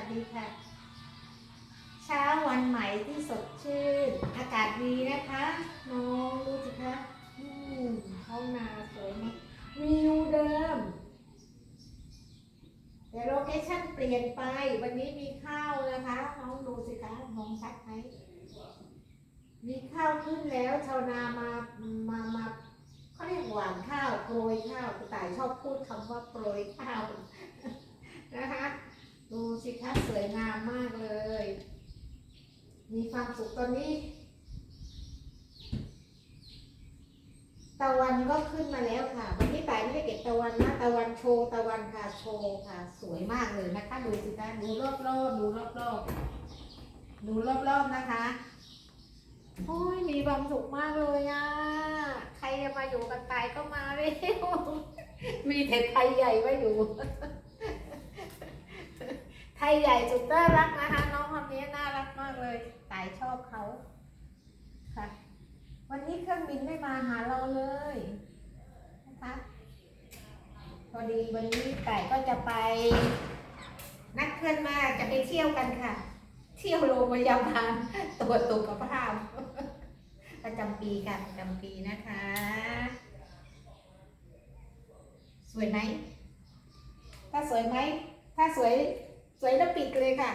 ัสดีค่ะ เช้าวันใหม่ที่สดชื่น อากาศดีนะคะน้องดูสิคะอืมท้องนาสวยมากวิวเดิม แต่โลเคชั่นเปลี่ยนไป วันนี้มีข้าวนะคะน้องดูสิคะมองชัดไหมมีข้าวขึ้นแล้วชาวนามามามาเขาเรียกหวานข้าวโปรยข้าวแต่ายชอบพูดคำว่าโปรยข้าวนะคะ สวยงามมากเลย มีความสุขตอนนี้ ตะวันก็ขึ้นมาแล้วค่ะ วันนี้ต่ายไม่ได้เก็บตะวันนะตะวันโชว์ตะวันค่ะโชว์ค่ะ สวยมากเลยนะคะดูสิคะดูรอบๆดูรอบๆดูรอบๆนะคะโอ้ยมีความสุขมากเลยอะ ใครจะมาอยู่กับตายก็มาเร็ว มีแต่ไทยใหญ่มาอยู่ ไทยใหญ่สุดน่ารักนะคะน้องคนนี้น่ารักมากเลยตายชอบเขาค่ะ วันนี้เครื่องบินไม่มาหาเราเลยนะคะพอดีวันนี้ไก่ก็จะไป นัดเพื่อนมาจะไปเที่ยวกันค่ะ เที่ยวโรงพยาบาลตรวจสุขภาพประจำปีค่ะประจำปีนะคะ สวยไหมถ้าสวยไหมถ้าสวย สวยแล้วปิดเลยค่ะ